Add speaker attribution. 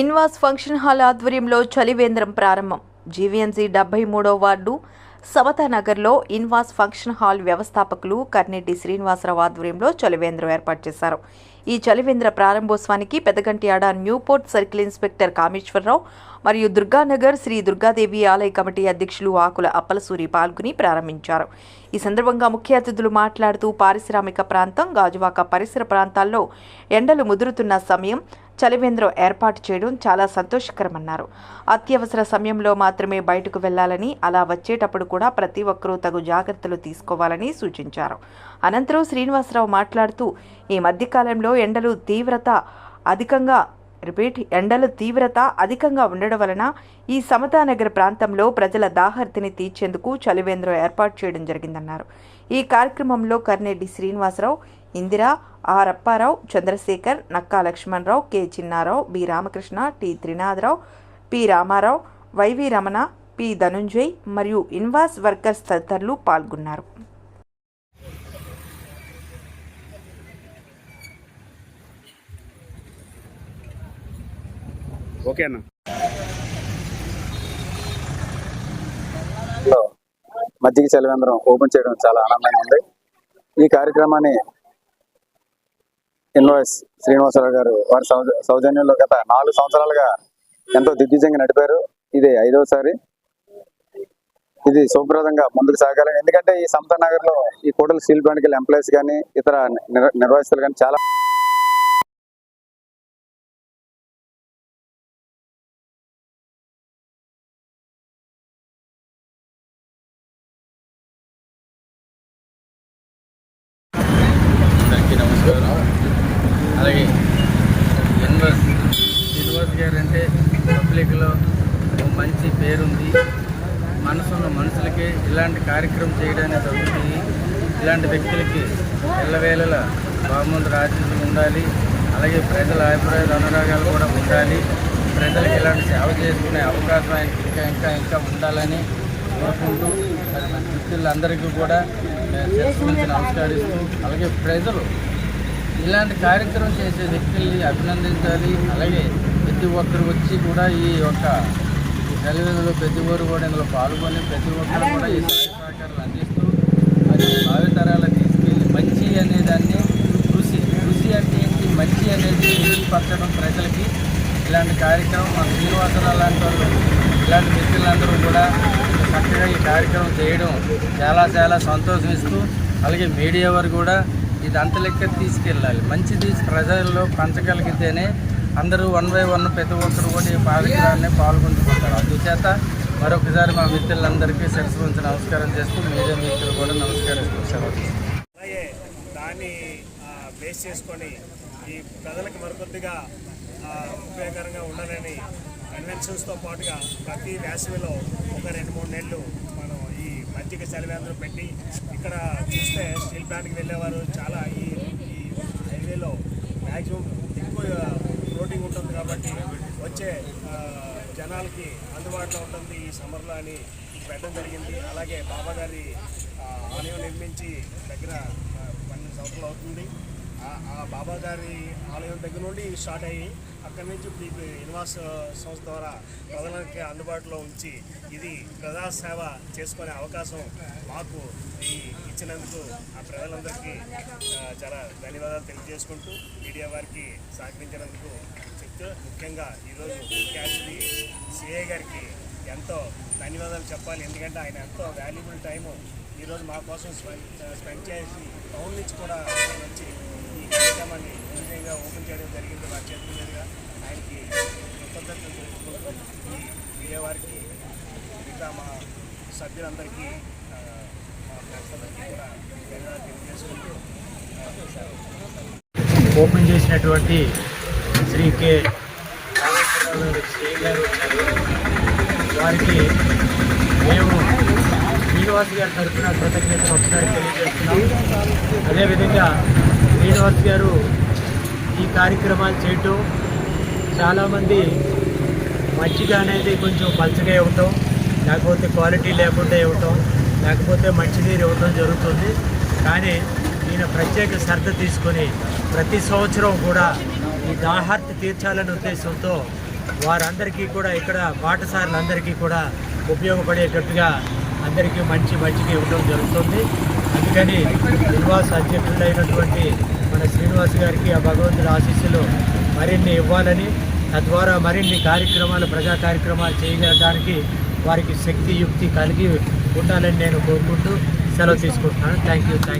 Speaker 1: ఇన్వాస్ function hall ఆధ్వర్యంలో చలివేంద్రం ప్రారంభం. GVMC డెబ్బై మూడో వార్డు సమతానగర్లో ఇన్వాస్ ఫంక్షన్ హాల్ వ్యవస్థాపకులు కర్నెడ్డి శ్రీనివాసరావు ఆధ్వర్యంలో చలివేంద్రం ఏర్పాటు చేశారు. ఈ చలివేంద్ర ప్రారంభోత్సవానికి Pedagantyada newport circle inspector Kameswararao మరియు దుర్గానగర్ శ్రీ దుర్గాదేవి ఆలయ కమిటీ అధ్యక్షులు ఆకుల అప్పలసూరి పాల్గొని ప్రారంభించారు. ఈ సందర్భంగా ముఖ్య అతిథులు మాట్లాడుతూ పారిశ్రామిక ప్రాంతం గాజువాక పరిసర ప్రాంతాల్లో ఎండలు ముదురుతున్న సమయం చలివేంద్రం ఏర్పాటు చేయడం చాలా సంతోషకరమన్నారు. అత్యవసర సమయంలో మాత్రమే బయటకు వెళ్ళాలని అలా వచ్చేటప్పుడు కూడా ప్రతి ఒక్కరూ తగు జాగ్రత్తలు తీసుకోవాలని సూచించారు. అనంతరం శ్రీనివాసరావు మాట్లాడుతూ ఈ మధ్యకాలంలో ఎండలు తీవ్రత అధికంగా రిపీట్ ఎండల తీవ్రత అధికంగా ఉండడం వలన ఈ సమతానగర్ ప్రాంతంలో ప్రజల దాహర్తిని తీర్చేందుకు చలివేంద్రం ఏర్పాటు చేయడం జరిగిందన్నారు. ఈ కార్యక్రమంలో Karneddi Srinivasarao Indira R Apparao Chandrasekhar Nakka Lakshmanarao K Chinnarao B Ramakrishna T Trinatharao P Ramarao YV Ramana P Dhanunjay మరియు ఇన్వాస్ వర్కర్స్ తదితరులు పాల్గొన్నారు.
Speaker 2: ఓకే అన్న.
Speaker 3: మజ్జిగ చలివేంద్రం ఓపెన్ చేయడం చాలా ఆనందంగా ఉంది. ఈ కార్యక్రమాన్ని ఇన్వాయిస్ శ్రీనివాసరావు గారు వారి సౌజ- సౌజన్యంలో గత నాలుగు సంవత్సరాలుగా ఎంతో దిగ్విజయంగా నడిపారు. ఇది ఐదవసారి. ఇది శుభ్రదంగా ముందుకు సాగాలి ఎందుకంటే ఈ సమతా నగర్లో ఈ కోటల స్టీల్ ప్లాంట్ ఎంప్లాయీస్ కానీ ఇతర నిర్వాహితులు కానీ చాలా
Speaker 4: నమస్కారం. అలాగే యూనివర్స్ యూనివర్స్ గారు అంటే పబ్లిక్లో మంచి పేరుంది. మనసున్న మనుషులకి ఇలాంటి కార్యక్రమం చేయడానికి జరుగుతుంది ఇలాంటి వ్యక్తులకి ఎల్లవేళల బాగుంది రాజ్యం ఉండాలి. అలాగే ప్రజల అభిప్రాయాలు అనురాగాలు కూడా ఉండాలి. ప్రజలకు ఇలాంటి సేవ చేసుకునే అవకాశం ఇంకా ఇంకా ఇంకా ఉండాలని కోరుకుంటూ మరి మన మిత్రులందరికీ కూడా నేను నమస్కరిస్తూ అలాగే ప్రజలు ఇలాంటి కార్యక్రమం చేసే వ్యక్తుల్ని అభినందించాలి. అలాగే ప్రతి ఒక్కరు వచ్చి కూడా ఈ యొక్క తెలివిలో ప్రతి ఒక్కరు కూడా ఇందులో పాల్గొని ప్రతి ఒక్కరు కూడా ఈ సహాయ సహకారాలు అందిస్తూ మరి భావితరాలకు తీసుకెళ్ళి మంచి అనే దాన్ని కృషి కృషి అంటే ఏంటి? మంచి అనేది పరచడం ప్రజలకి ఇలాంటి కార్యక్రమం మన శ్రీనివాసరావు లాంటి వాళ్ళు ఇలాంటి వ్యక్తులందరూ కూడా చక్కగా ఈ కార్యక్రమం చేయడం చాలా చాలా సంతోషం ఇస్తూ అలాగే మీడియా వారు కూడా ఇది అంత లెక్క తీసుకెళ్ళాలి. మంచిది ప్రజల్లో పంచగలిగితేనే అందరూ వన్ బై వన్ ప్రతి ఒక్కరు కూడా ఈ కార్యక్రమాన్ని పాల్గొంటుకుంటారు. అందుచేత మరొకసారి మా మిత్రులందరికీ సరస్సు ఉంచి నమస్కారం చేస్తూ మీడియా మిత్రులు కూడా నమస్కరిస్తూ సెలవు
Speaker 2: అలాగే దాన్ని బేస్ చేసుకొని ఈ ప్రజలకు మరికొద్దిగా ఉపయోగకరంగా ఉండాలని కన్వెన్షన్స్తో పాటుగా ప్రతి వేసవిలో ఒక రెండు మూడు నెలలు మనం ఈ మజ్జిగ చలివేంద్రం పెట్టి ఇక్కడ చూస్తే స్టీల్ ప్లాంట్కి వెళ్ళేవారు. చాలా ఈ ఈ హైవేలో మ్యాక్సిమం ఎక్కువ ఫ్లోటింగ్ ఉంటుంది కాబట్టి వచ్చే జనాలకి అందుబాటులో ఉంటుంది ఈ సమ్మర్లో అని పెట్టడం జరిగింది. అలాగే బాబాగారి ఆలయం నిర్మించి దగ్గర పన్నెండు సంవత్సరాలు అవుతుంది. ఆ- బాబా గారి ఆలయం దగ్గర నుండి స్టార్ట్ అయ్యి అక్కడి నుంచి ఇప్పుడు ఈ సంస్థ ద్వారా ప్రజలకి అందుబాటులో ఉంచి ఇది ప్రజాసేవ చేసుకునే అవకాశం మాకు ఈ ఇచ్చినందుకు ఆ ప్రజలందరికీ చాలా ధన్యవాదాలు తెలియజేసుకుంటూ మీడియా వారికి సహకరించినందుకు చెప్తూ ముఖ్యంగా ఈరోజు ముఖ్య అతిథి సిఐ గారికి ఎంతో ధన్యవాదాలు చెప్పాలి. ఎందుకంటే ఆయన ఎంతో వాల్యుబుల్ టైము ఈరోజు మా కోసం స్పెండ్ స్పెండ్ చేసి టౌన్ నుంచి కూడా వచ్చి ఈ కార్యక్రమాన్ని విజయంగా ఓపెన్ చేయడం జరిగింది. వారి చేతుల మీదుగా ఆయనకి కృతజ్ఞతలు తెలుసుకుంటూ ఈ మీడియా మిగతా మా సభ్యులందరికీ మా ఫ్రెండ్స్
Speaker 5: ఓపెన్ చేసినటువంటి శ్రీ కే. గారు వారికి మేము శ్రీనివాస్ గారి తరఫున కృతజ్ఞతలు ఒకసారి తెలియజేస్తున్నాం. అదేవిధంగా శ్రీనివాస్ గారు ఈ కార్యక్రమాలు చేయటం చాలామంది మజ్జిగ అనేది కొంచెం పలచగా ఇవ్వటం లేకపోతే క్వాలిటీ లేకుండా ఇవ్వటం లేకపోతే మంచినీరు ఇవ్వటం జరుగుతుంది. కానీ ఈయన ప్రత్యేక శ్రద్ధ తీసుకొని ప్రతి సంవత్సరం కూడా ఈ దాహార్తి తీర్చాలనే ఉద్దేశంతో వారందరికీ కూడా ఇక్కడ పాఠశాలలందరికీ కూడా ఉపయోగపడేటట్టుగా అందరికీ మంచి మంచిగా ఇవ్వడం జరుగుతుంది. అందుకని శ్రీనివాస్ అధ్యక్షుడైనటువంటి మన శ్రీనివాస్ గారికి ఆ భగవంతుడి ఆశీస్సులు మరిన్ని ఇవ్వాలని తద్వారా మరిన్ని కార్యక్రమాలు ప్రజా కార్యక్రమాలు చేయగలడానికి వారికి శక్తి యుక్తి కలిగి ఉండాలని నేను కోరుకుంటూ సెలవు తీసుకుంటున్నాను. Thank you thank